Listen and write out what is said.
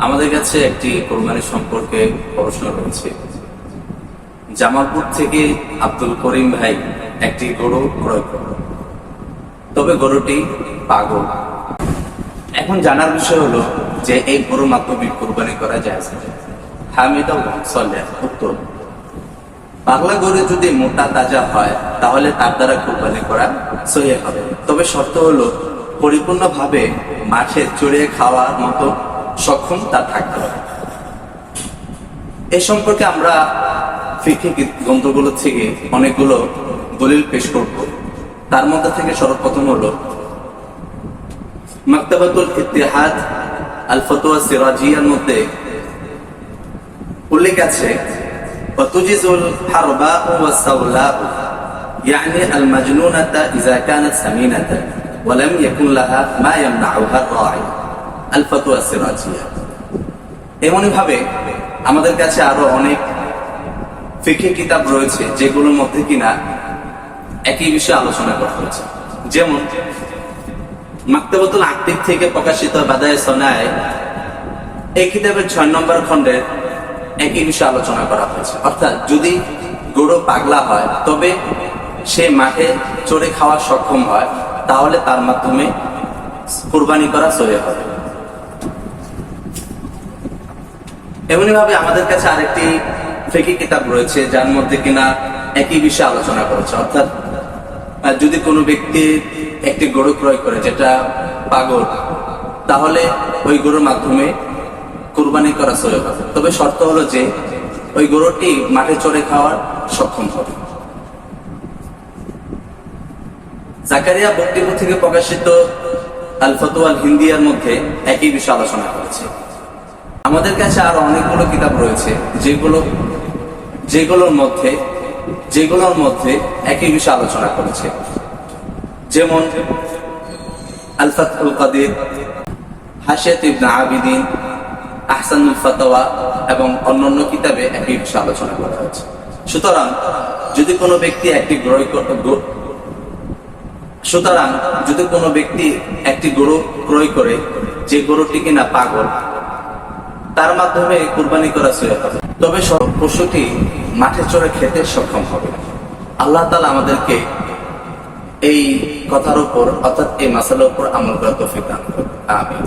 আমাদের কাছে একটি কোরবানি সম্পর্কে প্রশ্ন রয়েছে। জামালপুর থেকে আব্দুল করিম ভাই একটি গরু ক্রয় করল তবে গরুটি পাগল। এখন জানার বিষয় হলো যে এই গরুর মাধ্যমে কোরবানি করা যায়। উত্তর। পাগলা গরু যদি মোটা, তাজা হয়, তাহলে তার দ্বারা কোরবানি করা সহি হবে। তবে শর্ত হলো পরিপূর্ণভাবে মাঠে চড়িয়ে খাওয়ার মতো সক্ষম তার থাকতে হবে এ সম্পর্কে আমরা ফিকি গ্রন্থগুলো থেকে অনেকগুলো দলিল পেশ করব তার মধ্যে থেকে সর্বপ্রথম হলো মাক্তাবাতুল ইতিহাদ আল ফতোয়া সিরাজিয়ার মধ্যে উল্লেখ আছে وتجز الحرباء والسولاء يعني المجنونة إذا كانت سمينة ولم يكن لها ما يمنعها الراعي الفتوى السراجية এমনই ভাবে আমাদের কাছে আরো অনেক ফিখে কিতাব রয়েছে যেগুলোর মধ্যে কিনা একই বিষয়ে আলোচনা করা হয়েছে যেমন মাক্তাবতুল আক্তিক থেকে প্রকাশিত বাদায় সোনায় এই কিতাবের ছয় নম্বর খণ্ডের একই বিষয়ে আলোচনা করা হয়েছে অর্থাৎ যদি গরু পাগলা হয় তবে সে মাঠে চড়ে খাওয়া সক্ষম হয় তাহলে তার মাধ্যমে কোরবানি করা সরে হবে। এমনি ভাবে আমাদের কাছে আরেকটি ফেকি কিতাব রয়েছে, যার মধ্যে কিনা একই বিষয়ে আলোচনা করেছে। অর্থাৎ যদি কোনো ব্যক্তি একটি গরু ক্রয় করে যেটা পাগল, তাহলে ওই গরুর মাধ্যমে কোরবানি করা চলে তবে শর্ত হলো যে, ওই গরুটি মাঠে চড়ে খাওয়ার সক্ষম হবে। জাকারিয়া বক্তব্য থেকে প্রকাশিত আল ফতোয়াল হিন্দিয়ার মধ্যে একই বিষয় আলোচনা করেছে। আমাদের কাছে আরও অনেকগুলো কিতাব রয়েছে, যেগুলো, যেগুলোর মধ্যে যেগুলোর মধ্যে একই বিষয় আলোচনা করেছে। যেমন আল কাদির, হাসিয়াত ইবনে আবিদিন, আহসানুল ফাতাওয়া এবং অন্যান্য কিতাবে একই বিষয়ে আলোচনা করা হয়েছে। সুতরাং যদি কোনো ব্যক্তি একটি ক্রয় কর- গো- সুতরাং যদি কোনো ব্যক্তি একটি গরু ক্রয় করে, যে গরুটি কিনা পাগল, তার মাধ্যমে কুরবানি করা সূরা হবে তবে সব পশুটি মাঠে চড়ে খেতে সক্ষম হবে। আল্লাহ তালা আমাদেরকে এই কথার উপর, অর্থাৎ এই মাসালার উপর আমল করা তৌফিক দান। আমিন।